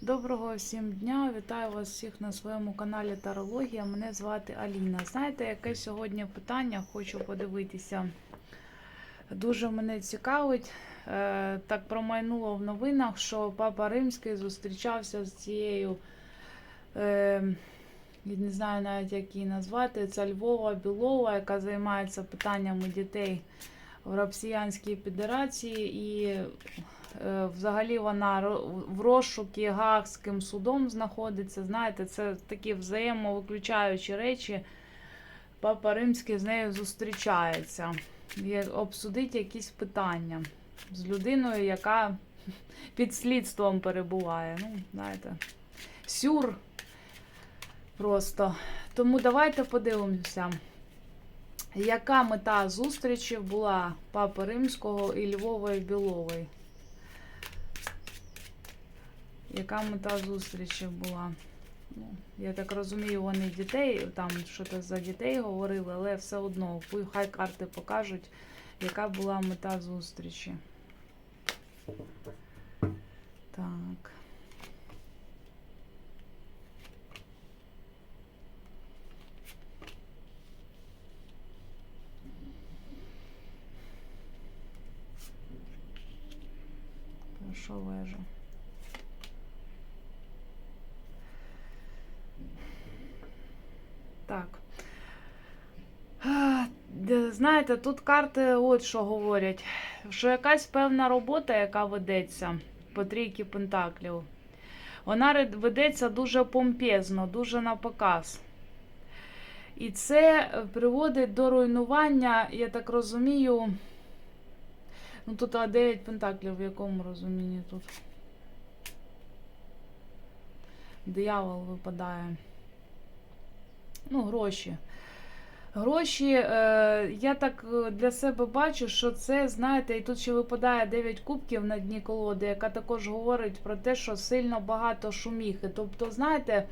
Доброго всім дня! Вітаю вас всіх на своєму каналі Тарологія. Мене звати Аліна. Знаєте, яке сьогодні питання хочу подивитися. Дуже мене цікавить. Е, Так промайнуло в новинах, що Папа Римський зустрічався з цією, е, я не знаю навіть як її назвати, це Львова Білова, яка займається питаннями дітей в Росіянській Федерації. І Взагалі вона в розшукі Гаагським судом знаходиться. Знаєте, це такі взаємовиключаючі речі. Папа Римський з нею зустрічається. Обсудить якісь питання з людиною, яка під слідством перебуває. Ну, знаєте, сюр просто. Тому давайте подивимося, яка мета зустрічі була Папи Римського і Львової Білової. Яка мета зустрічі була? Ну, я так розумію, вони дітей, там щось за дітей говорили, але все одно, хай карти покажуть, яка була мета зустрічі. Так. Перша вежа. Так. Знаєте, тут карти от що говорять, що якась певна робота, яка ведеться по трійки пентаклів, вона ведеться дуже помпезно, дуже на показ. І це приводить до руйнування, я так розумію. Ну тут а 9 пентаклів, в якому розумінні тут? Диявол випадає. Ну, гроші. Гроші, е, я так е, для себе бачу, що це, знаєте, і тут ще випадає 9 кубків на дні колоди, яка також говорить про те, що сильно багато шуміхи. Тобто, знаєте,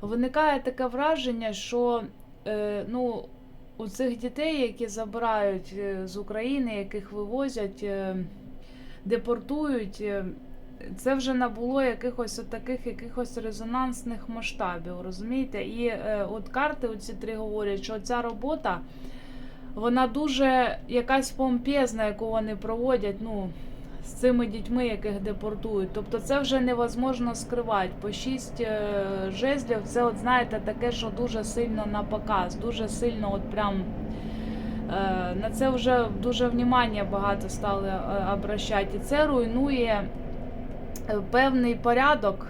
виникає таке враження, що е, ну, у цих дітей, які забирають е, з України, яких вивозять, е, депортують, е, це вже набуло якихось от таких якихось резонансних масштабів, розумієте? І е, от карти, оці три говорять, що ця робота, вона дуже якась помпезна, яку вони проводять, ну, з цими дітьми, яких депортують. Тобто це вже невозможно скривати. По шість е, жезлів, це, от знаєте, таке, що дуже сильно на показ, дуже сильно, от прям. е, На це вже дуже внимання багато стали е, обращати. І це руйнує певний порядок,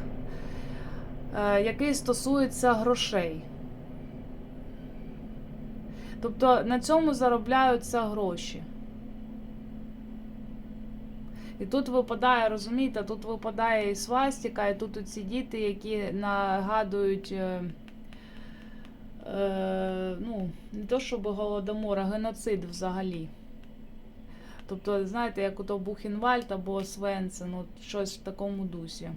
е, який стосується грошей. Тобто на цьому заробляються гроші. І тут випадає, розумієте, тут випадає і свастика, і тут ці діти, які нагадують. Е, е, ну, не то щоб голодомор, а геноцид взагалі. Тобто, знаєте, як ото Бухенвальд або Свенсен, от щось в такому дусі.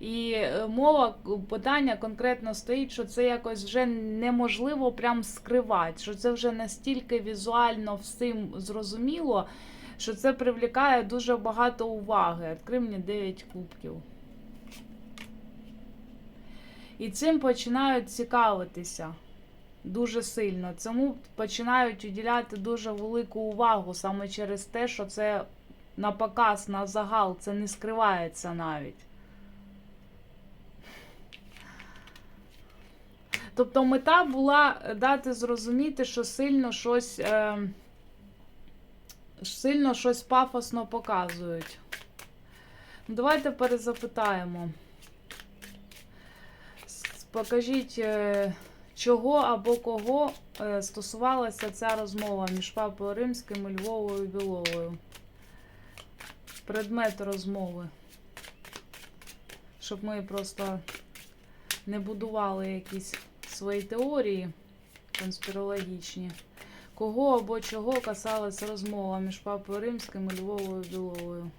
І е, мова питання конкретно стоїть, що це якось вже неможливо прям скривати, що це вже настільки візуально всім зрозуміло, що це привлікає дуже багато уваги. Відкрий мені 9 кубків. І цим починають цікавитися дуже сильно. Цьому починають уділяти дуже велику увагу саме через те, що це на показ, на загал, це не скривається навіть. Тобто мета була дати зрозуміти, що сильно щось, е, сильно щось пафосно показують. Ну, Давайте перезапитаємо. Покажіть, е, чого або кого е, стосувалася ця розмова між Папою Римським і Львовою Біловою. Предмет розмови. Щоб ми просто не будували якісь свої теорії конспірологічні. Кого або чого касалася розмова між Папою Римським і Львовою Біловою?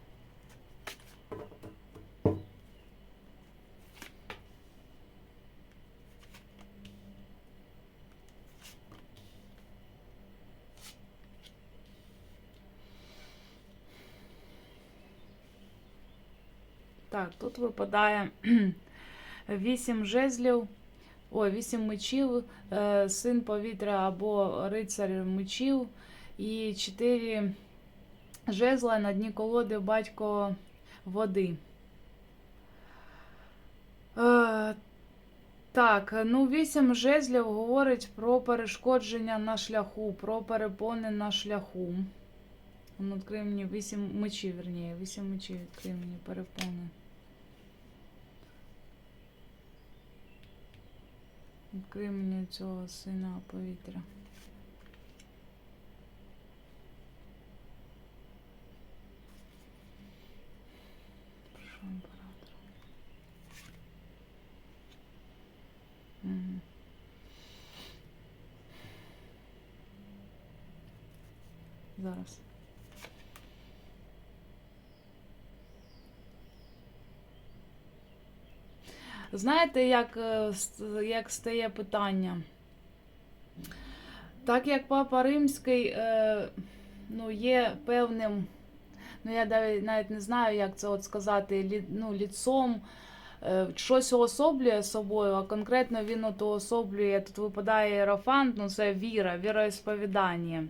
Так, тут випадає 8 жезлів, ой, 8 мечів, е, син повітря або рицар мечів, і 4 жезла на дні колоди батько води. Е, так, ну вісім жезлів говорить про перешкодження на шляху, про перепони на шляху. Ну, відкрий мені вісім мечів, верніше, вісім мечів відкрий мені перепони. Відкрий мені цього сина повітря. Прошу імператора. Мгм. Зараз. Знаєте, як, е, як стає питання? Так як Папа Римський е, ну, є певним, ну я навіть, навіть не знаю, як це от сказати, ну, ліцом, е, щось уособлює собою, а конкретно він от уособлює, тут випадає іерофант, ну це віра, віроісповідання.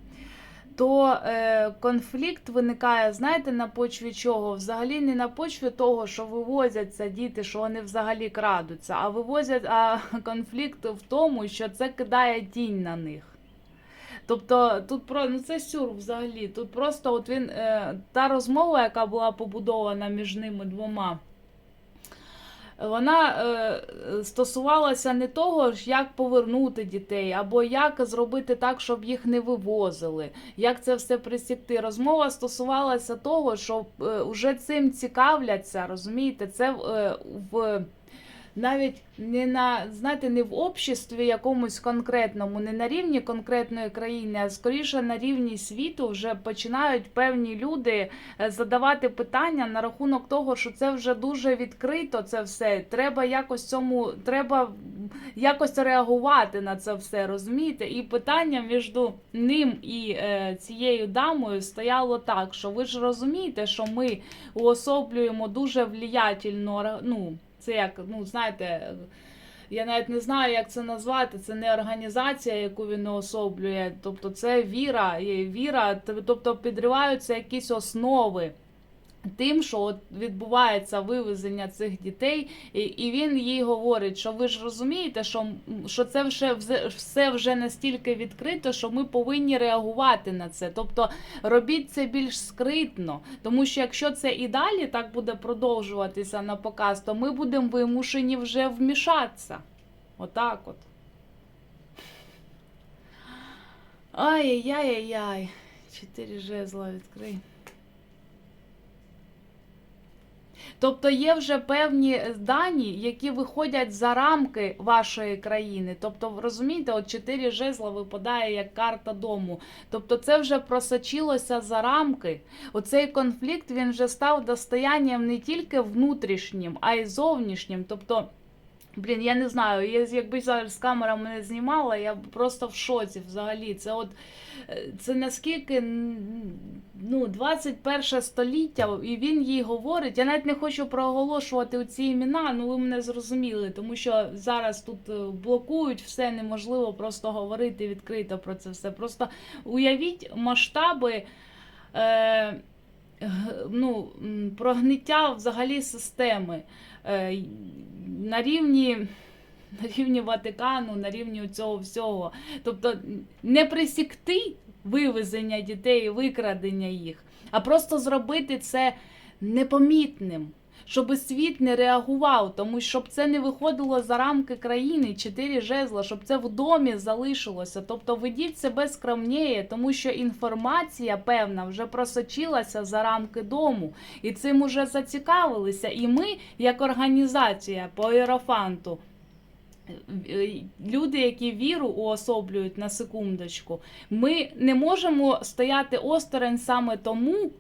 То е, конфлікт виникає, знаєте, на почві чого? Взагалі не на почві того, що вивозяться діти, що вони взагалі крадуться, а вивозять а конфлікт в тому, що це кидає тінь на них. Тобто тут про ну це сюр взагалі. Тут просто от він е, та розмова, яка була побудована між ними двома. Вона е, стосувалася не того, ж, як повернути дітей, або як зробити так, щоб їх не вивозили, як це все присікти. Розмова стосувалася того, що е, вже цим цікавляться, розумієте, це е, в навіть не на знаєте, не в обществі якомусь конкретному, не на рівні конкретної країни, а скоріше на рівні світу вже починають певні люди е, задавати питання на рахунок того, що це вже дуже відкрито. Це все треба якось цьому, треба якось реагувати на це все, розумієте? І питання між ним і е, цією дамою стояло так, що ви ж розумієте, що ми уособлюємо дуже влиятельну, ну, це як, ну, знаєте, я навіть не знаю, як це назвати. Це не організація, яку він уособлює. Тобто це віра, віра, тобто підриваються якісь основи. Тим, що от відбувається вивезення цих дітей, і, він їй говорить, що ви ж розумієте, що, що це вже- все вже настільки відкрито, що ми повинні реагувати на це. Тобто робіть це більш скритно, тому що якщо це і далі так буде продовжуватися на показ, то ми будемо вимушені вже вмішатися. Отак от. Ай-яй-яй-яй. Чотири жезла відкрий. Тобто є вже певні дані, які виходять за рамки вашої країни. Тобто, розумієте, от чотири жезла випадає як карта дому. Тобто, це вже просочилося за рамки. Оцей конфлікт він вже став достоянням не тільки внутрішнім, а й зовнішнім. Тобто. Блін, я не знаю, я, якби зараз камера мене знімала, я б просто в шоці взагалі. Це от е, це наскільки ну, 21 століття, і він їй говорить. Я навіть не хочу проголошувати ці імена, ну ви мене зрозуміли, тому що зараз тут е, блокують все неможливо просто говорити відкрито про це все. Просто уявіть масштаби. Е, ну, прогниття взагалі системи на рівні. На рівні Ватикану, на рівні цього всього. Тобто не присікти вивезення дітей, викрадення їх, а просто зробити це непомітним, щоб світ не реагував, тому щоб це не виходило за рамки країни, чотири жезла, щоб це в домі залишилося. Тобто ведіть себе скромніє, тому що інформація певна вже просочилася за рамки дому, і цим уже зацікавилися. І ми, як організація по Іерофанту, е, люди, які віру уособлюють на секундочку, ми не можемо стояти осторонь саме тому,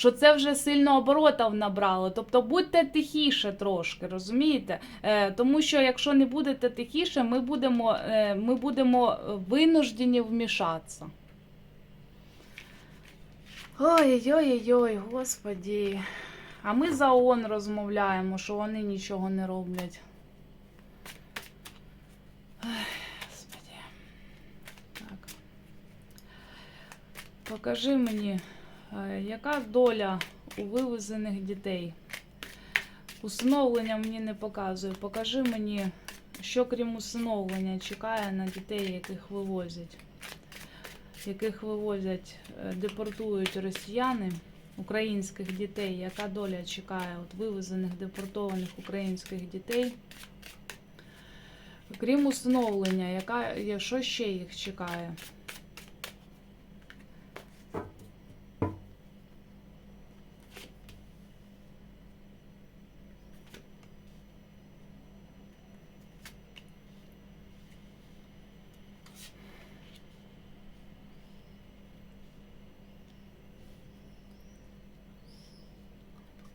що це вже сильно оборотів набрало. Тобто будьте тихіше трошки, розумієте? Е, тому що якщо не будете тихіше, ми будемо, е, ми будемо винуждені вмішатися. Ой-ой-ой, господі. А ми за ООН розмовляємо, що вони нічого не роблять. Господи. Так. Покажи мені, яка доля у вивезених дітей? Усиновлення мені не показує. Покажи мені, що крім усиновлення чекає на дітей, яких вивозять. Яких вивозять, е, депортують росіяни, українських дітей. Яка доля чекає от вивезених депортованих українських дітей? Крім усиновлення, яка, що ще їх чекає?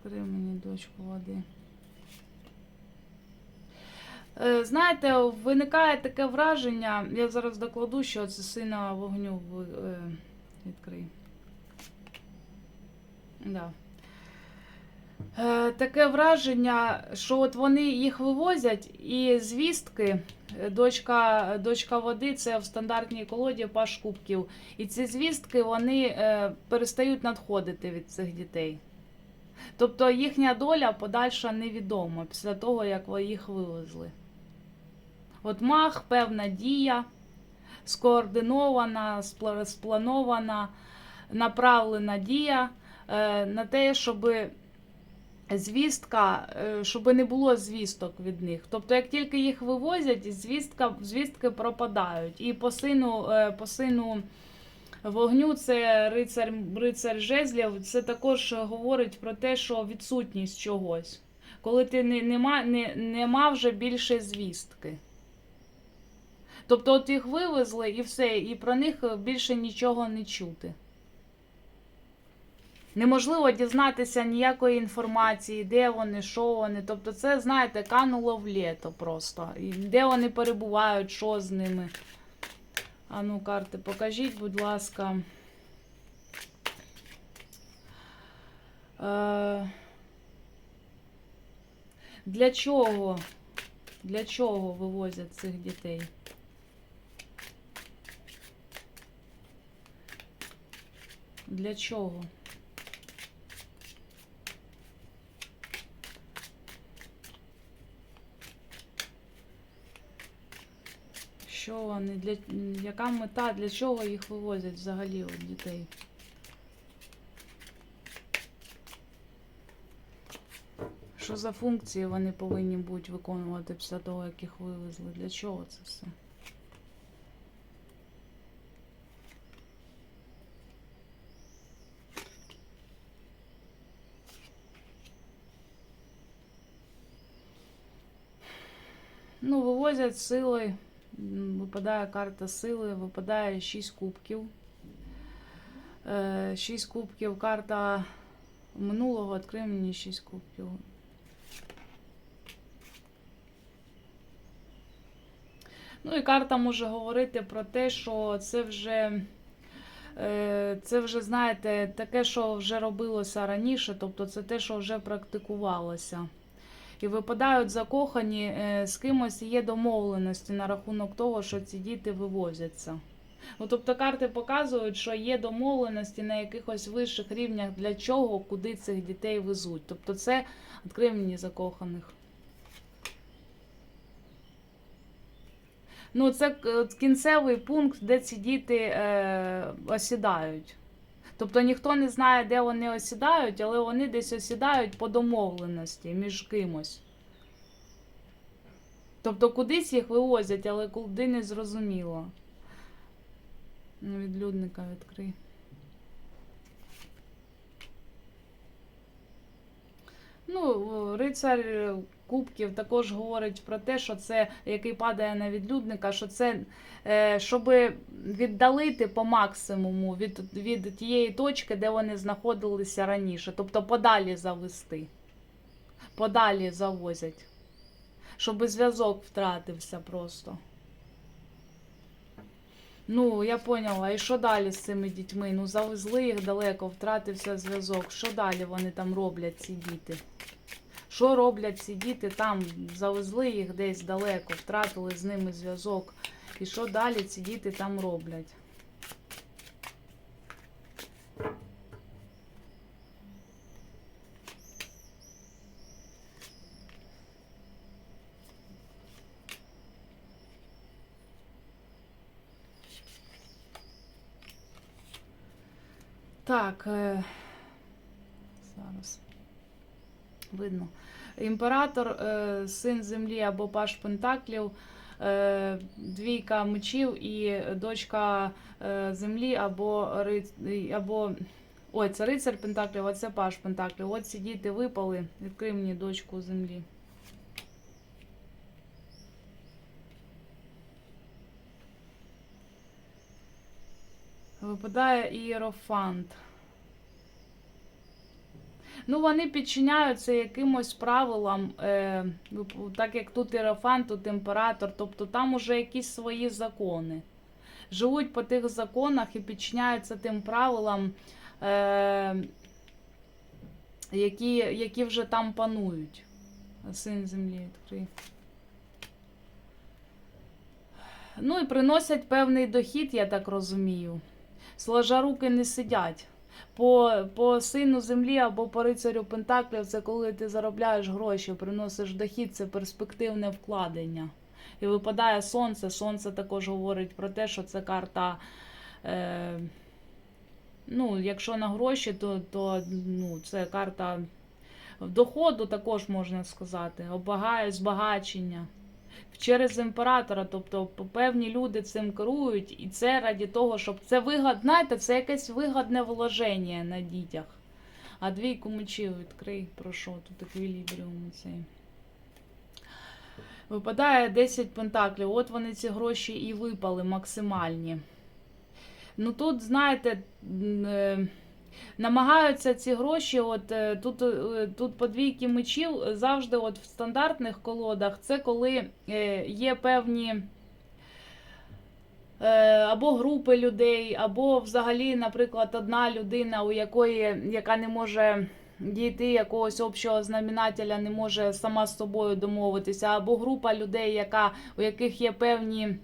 Покажи мені води. Е, Знаєте, виникає таке враження, я зараз докладу, що це сина вогню е. Да. Е, таке враження, що от вони їх вивозять, і звістки, дочка, дочка води, це в стандартній колоді паш кубків. І ці звістки вони перестають надходити від цих дітей. Тобто їхня доля подальша невідома після того, як ви їх вивезли. От мах, певна дія, скоординована, спланована, направлена дія е, на те, щоб звістка, е, щоб не було звісток від них. Тобто, як тільки їх вивозять, звістка, звістки пропадають. І по сину, е, по сину вогню це рицар, рицар жезлів, це також говорить про те, що відсутність чогось. Коли ти не, нема, не, нема вже більше звістки. Тобто, от їх вивезли і все, і про них більше нічого не чути. Неможливо дізнатися ніякої інформації, де вони, що вони. Тобто, це, знаєте, кануло в літо просто. І де вони перебувають, що з ними. А ну, карти, покажіть, будь ласка. Е, Для чого? Для чого вивозять цих дітей? Для чого? Що вони, для, яка мета, для чого їх вивозять взагалі от дітей? Що за функції вони повинні будуть виконувати після того, як їх вивезли? Для чого це все? Ну, вивозять сили. Випадає карта сили, випадає 6 кубків. 6 кубків, карта минулого, відкрий мені 6 кубків. Ну і карта може говорити про те, що це вже, е, це вже, знаєте, таке, що вже робилося раніше, тобто це те, що вже практикувалося. І випадають закохані, е, з кимось є домовленості на рахунок того, що ці діти вивозяться. Ну, тобто карти показують, що є домовленості на якихось вищих рівнях для чого, куди цих дітей везуть. Тобто це відкрий мені закоханих. Ну, це кінцевий пункт, де ці діти е, осідають. Тобто ніхто не знає, де вони осідають, але вони десь осідають по домовленості між кимось. Тобто кудись їх вивозять, але куди не зрозуміло. Відлюдника відкрий. Ну, рицар Кубків також говорить про те, що це, який падає на відлюдника, що це е, щоб віддалити по максимуму від, від тієї точки, де вони знаходилися раніше. Тобто подалі завести. Подалі завозять. Щоб зв'язок втратився просто. Ну, я поняла. І що далі з цими дітьми? Ну, завезли їх далеко, втратився зв'язок. Що далі вони там роблять, ці діти? Що роблять ці діти там? Завезли їх десь далеко, втратили з ними зв'язок. І що далі ці діти там роблять? Так, е, зараз видно. Імператор, е, син землі або паш Пентаклів, е, двійка мечів і дочка е, землі або або. Ой, це рицар Пентаклів, а це паш Пентаклів. От ці діти випали. Відкрий мені дочку землі. Випадає ієрофант. Ну, вони підчиняються якимось правилам, е, так як тут іерофант, тут імператор, тобто там уже якісь свої закони. Живуть по тих законах і підчиняються тим правилам, е, які, які вже там панують. Син землі відкрий. Ну і приносять певний дохід, я так розумію. Сложа руки не сидять. По, по сину землі або по рицарю Пентаклів це коли ти заробляєш гроші, приносиш дохід, це перспективне вкладення. І випадає сонце. Сонце також говорить про те, що це карта. Е, ну, якщо на гроші, то, то ну, це карта доходу, також можна сказати, обагає, збагачення. Через імператора, тобто певні люди цим керують, і це раді того, щоб це вигод, знаєте, це якесь вигодне вложення на дітях. А двійку мечів відкрий, прошу, тут еквілібріум цей. Випадає 10 пентаклів. От вони ці гроші і випали максимальні. Ну тут, знаєте, е, намагаються ці гроші, от е, тут, е, тут по двійки мечів завжди от в стандартних колодах, це коли е, є певні. Або групи людей, або взагалі, наприклад, одна людина, у якої яка не може дійти якогось общого знаменателя, не може сама з собою домовитися, або група людей, яка, у яких є певні.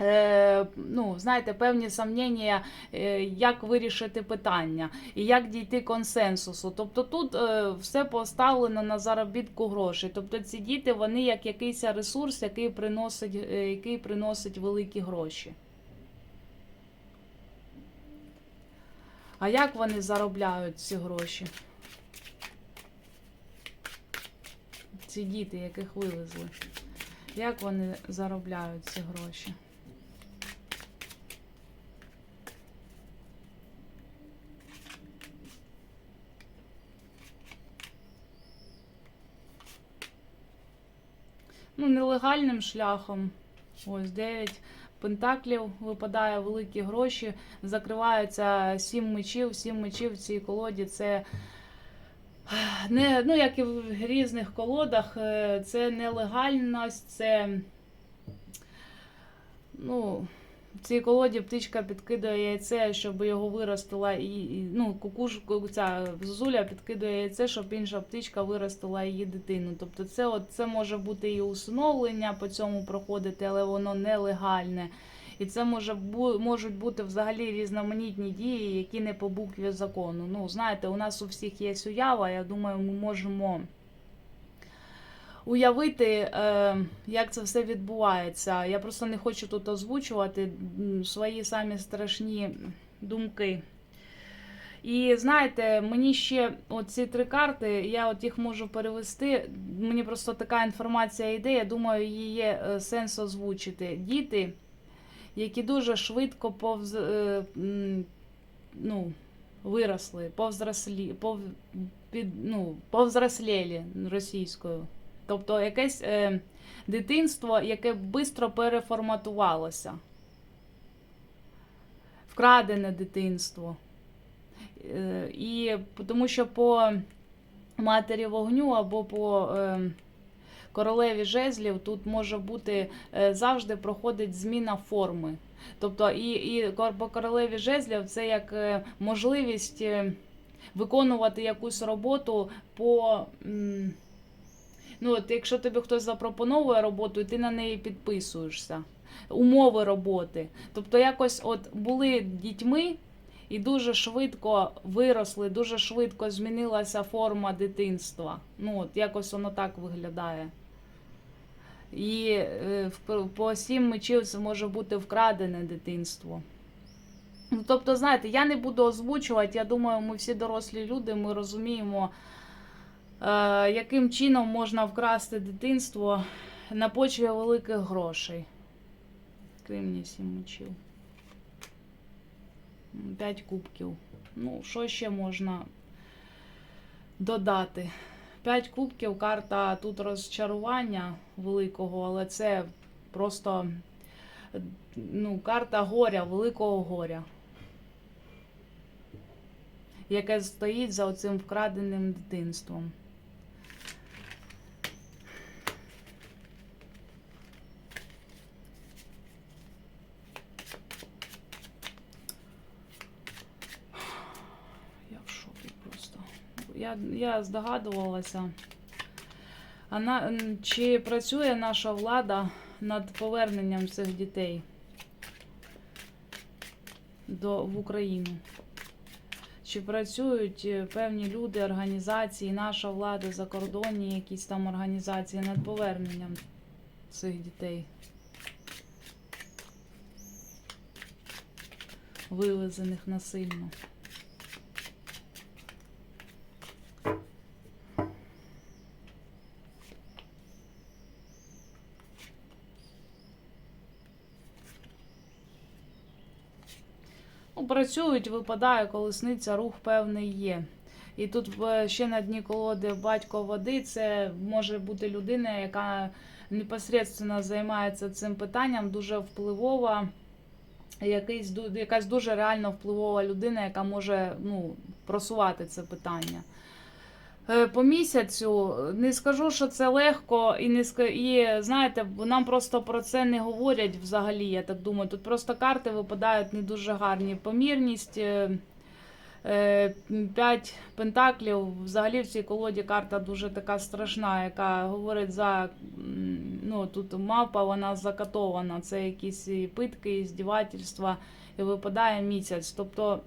Е, ну, знаєте, певні сумніння, е, як вирішити питання і як дійти консенсусу. Тобто тут е, все поставлено на заробітку грошей. Тобто ці діти вони як якийсь ресурс, який приносить, який приносить великі гроші. А як вони заробляють ці гроші? Ці діти, яких вивезли. Як вони заробляють ці гроші? Ну, нелегальним шляхом. Ось 9 пентаклів випадає великі гроші, закриваються 7 мечів, 7 мечів в цій колоді це. Не, ну, як і в різних колодах, е, це нелегальність, це. Ну, в цій колоді птичка підкидає яйце, щоб його виростила, і, і ну, кукушку, ця зозуля підкидає яйце, щоб інша птичка виростила її дитину. Тобто це, от, це може бути і усиновлення по цьому проходити, але воно нелегальне. І це може можуть бути взагалі різноманітні дії, які не по букві закону. Ну, знаєте, у нас у всіх є уява, я думаю, ми можемо уявити, е, як це все відбувається. Я просто не хочу тут озвучувати свої самі страшні думки. І знаєте, мені ще оці три карти, я от їх можу перевести. Мені просто така інформація йде, я думаю, її є е, сенс озвучити. Діти, які дуже швидко повз, е, ну, виросли, повзрослі, пов, під, ну, повзрослєлі російською. Тобто якесь е, дитинство, яке швидко переформатувалося. Вкрадене дитинство. Е, і тому що по матері вогню або по, е, королеві жезлів тут може бути е, завжди проходить зміна форми. Тобто і, і по королеві жезлів це як е, можливість е, виконувати якусь роботу по. м, Ну, от якщо тобі хтось запропонує роботу, і ти на неї підписуєшся. Умови роботи. Тобто, якось от були дітьми і дуже швидко виросли, дуже швидко змінилася форма дитинства. Ну, от якось воно так виглядає. І е, по сім мечів це може бути вкрадене дитинство. Ну, тобто, знаєте, я не буду озвучувати. Я думаю, ми всі дорослі люди, ми розуміємо, яким чином можна вкрасти дитинство на почві великих грошей. Кремні сім мечів. М, П'ять кубків. Ну, що ще можна додати? П'ять кубків, карта тут розчарування великого, але це просто е, ну, карта горя, великого горя, яке стоїть за оцим вкраденим дитинством. Я в шокі просто. Я, я здогадувалася. А на, чи працює наша влада над поверненням цих дітей до, в Україну? Чи працюють е, певні люди, організації, наша влада, закордонні якісь там організації над поверненням цих дітей? Вивезених насильно. Ну, працюють, випадає, колесниця, рух певний є. І тут е, ще на дні колоди батько води, це може бути людина, яка непосередньо займається цим питанням, дуже впливова, якась дуже реально впливова людина, яка може ну, просувати це питання. Е, По місяцю не скажу, що це легко, і не ска- і знаєте, нам просто про це не говорять взагалі. Я так думаю. Тут просто карти випадають не дуже гарні. Помірність. е, е, П'ять пентаклів. Взагалі в цій колоді карта дуже така страшна, яка говорить за ну тут мавпа, вона закатована. Це якісь питки, здівательства, і випадає місяць. Тобто.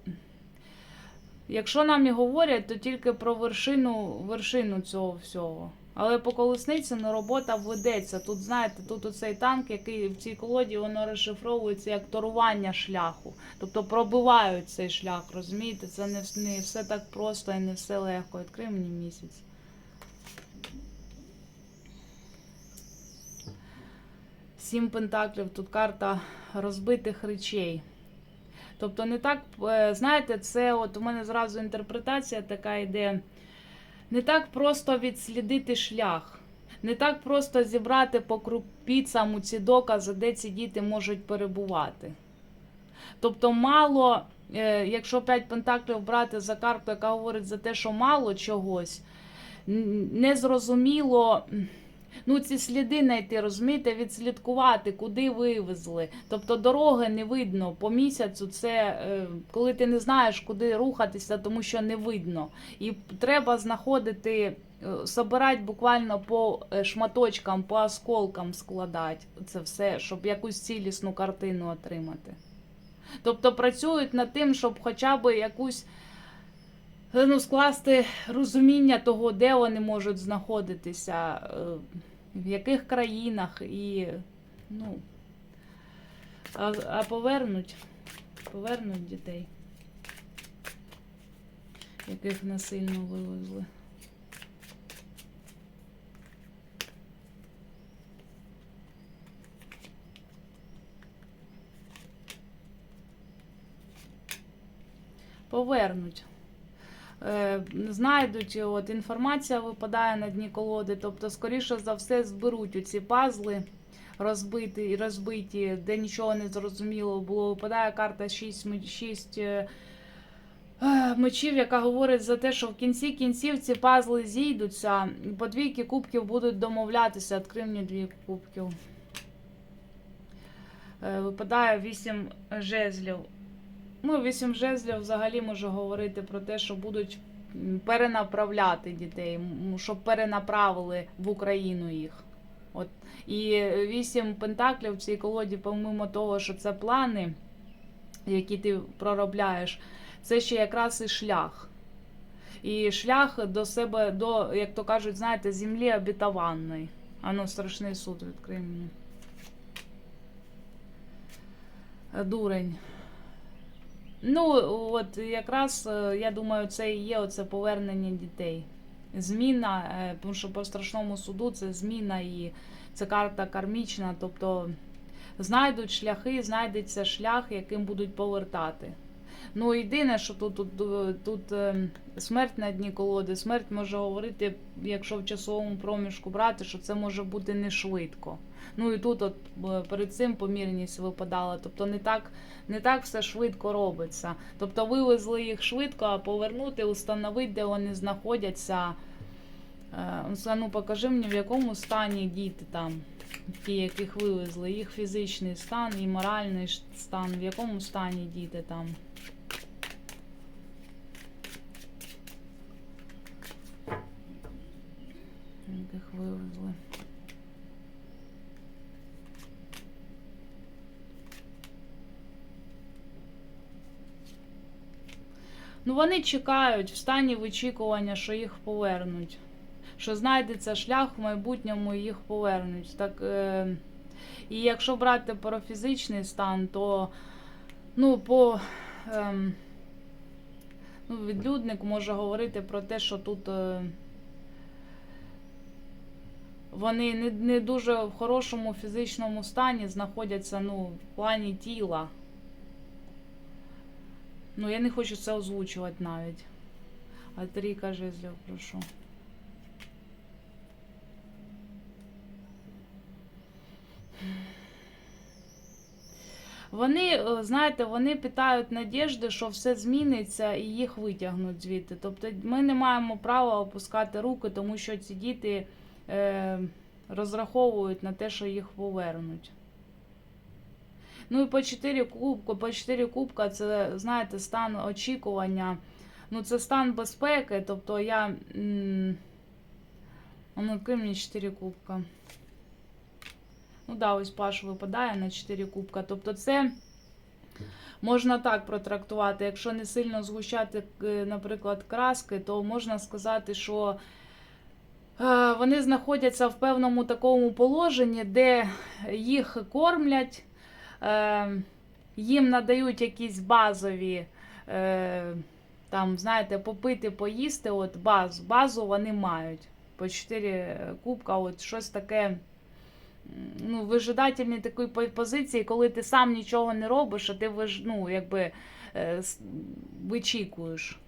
Якщо нам і говорять, то тільки про вершину, вершину цього всього. Але по колесниці ну, робота ведеться. Тут, знаєте, тут оцей танк, який в цій колоді воно розшифровується як торування шляху. Тобто пробивають цей шлях, розумієте? Це не, не все так просто і не все легко. Відкрий мені місяць. Сім пентаклів, тут карта розбитих речей. Тобто не так, е, знаєте, це от у мене зразу інтерпретація така йде. Не так просто відслідити шлях, не так просто зібрати по крупіцям ці докази, де ці діти можуть перебувати. Тобто, мало, е, якщо 5 пентаклів брати за карту, яка говорить за те, що мало чогось, незрозуміло. Ну, ці сліди знайти, розумієте, відслідкувати, куди вивезли. Тобто дороги не видно по місяцю. Це е, коли ти не знаєш, куди рухатися, тому що не видно. І треба знаходити, е, собирати буквально по е, шматочкам, по осколкам складати це все, щоб якусь цілісну картину отримати. Тобто працюють над тим, щоб хоча б якусь ну, скласти розуміння того, де вони можуть знаходитися, е, в яких країнах і ну, а, а повернуть, повернуть дітей, яких насильно вивезли. Повернуть. Е, знайдуть, от інформація випадає на дні колоди, тобто, скоріше за все, зберуть оці пазли розбиті, розбиті, де нічого не зрозуміло було. Випадає карта 6, 6 е, мечів, яка говорить за те, що в кінці кінців ці пазли зійдуться, і по двійки кубків будуть домовлятися. Відкрив мені дві кубків. Е, Випадає вісім жезлів. Ну, вісім жезлів взагалі може говорити про те, що будуть перенаправляти дітей, щоб перенаправили в Україну їх. От. І вісім пентаклів в цій колоді, помимо того, що це плани, які ти проробляєш, це ще якраз і шлях. І шлях до себе, до, як то кажуть, знаєте, землі обітованої. Ану, страшний суд відкрий мені. Дурень. Ну, от якраз е, я думаю, це і є оце повернення дітей. Зміна, е, тому що по страшному суду це зміна і це карта кармічна, тобто знайдуть шляхи, знайдеться шлях, яким будуть повертати. Ну, єдине, що тут, тут, тут е, смерть на дні колоди, смерть може говорити, якщо в часовому проміжку брати, що це може бути не швидко. Ну і тут от перед цим помірність випадала. Тобто не так, не так все швидко робиться. Тобто вивезли їх швидко, а повернути, установити, де вони знаходяться. Е, Ну, покажи мені, в якому стані діти там, ті, яких вивезли, їх фізичний стан і моральний стан, в якому стані діти там. Яких вивезли. Ну, вони чекають в стані вичікування, що їх повернуть. Що знайдеться шлях в майбутньому їх повернуть. Так, е, і якщо брати про фізичний стан, то ну, по ем, ну, відлюдник може говорити про те, що тут е, вони не, не дуже в хорошому фізичному стані знаходяться ну, в плані тіла. Ну, я не хочу це озвучувати навіть. А трійка жезлів, прошу. Вони, е, знаєте, вони питають надіжди, що все зміниться і їх витягнуть звідти. Тобто ми не маємо права опускати руки, тому що ці діти е, розраховують на те, що їх повернуть. Ну і по 4 кубка, по 4 кубка це, знаєте, стан очікування. Ну, це стан безпеки. Тобто я. Ну, відкрий мені 4 кубка. Ну да, ось Паш випадає на 4 кубка. Тобто це можна так протрактувати. Якщо не сильно згущати, е, наприклад, краски, то можна сказати, що е, вони знаходяться в певному такому положенні, де їх кормлять, їм надають якісь базові. Е, там, знаєте, попити, поїсти, от базу, базу вони мають. По 4 кубка, от щось таке ну, вижидательні такої позиції, коли ти сам нічого не робиш, а ти виж, ну, якби, е, вичікуєш.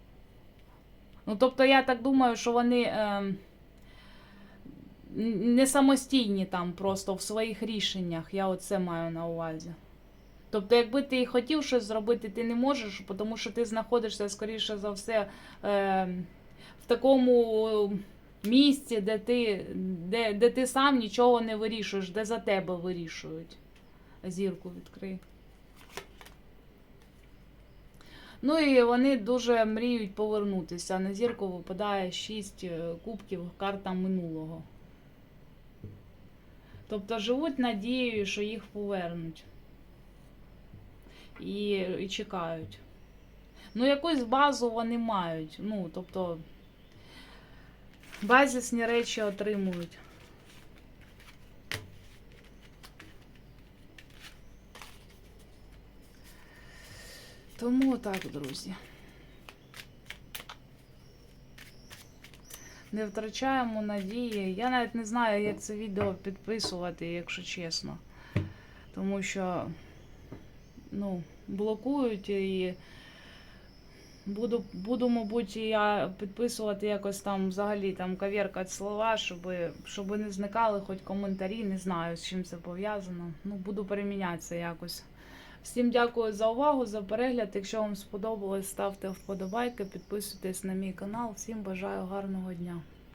Ну, тобто, я так думаю, що вони е, не самостійні там просто в своїх рішеннях. Я оце маю на увазі. Тобто, якби ти хотів щось зробити, ти не можеш, тому що ти знаходишся, скоріше за все, е, в такому місці, де ти, де, де ти сам нічого не вирішуєш, де за тебе вирішують. Зірку відкрий. Ну і вони дуже мріють повернутися. На зірку випадає 6 кубків карта минулого. Тобто живуть надією, що їх повернуть. І, і чекають. Ну, якусь базу вони мають. Ну, тобто, базисні речі отримують. Тому так, друзі. Не втрачаємо надії. Я навіть не знаю, як це відео підписувати, якщо чесно. Тому що, ну, блокують і буду, буду, мабуть, я підписувати якось там взагалі там кавіркати слова, щоб, щоб не зникали хоч коментарі, не знаю, з чим це пов'язано. Ну, буду перемінятися якось. Всім дякую за увагу, за перегляд. Якщо вам сподобалось, ставте вподобайки, підписуйтесь на мій канал. Всім бажаю гарного дня.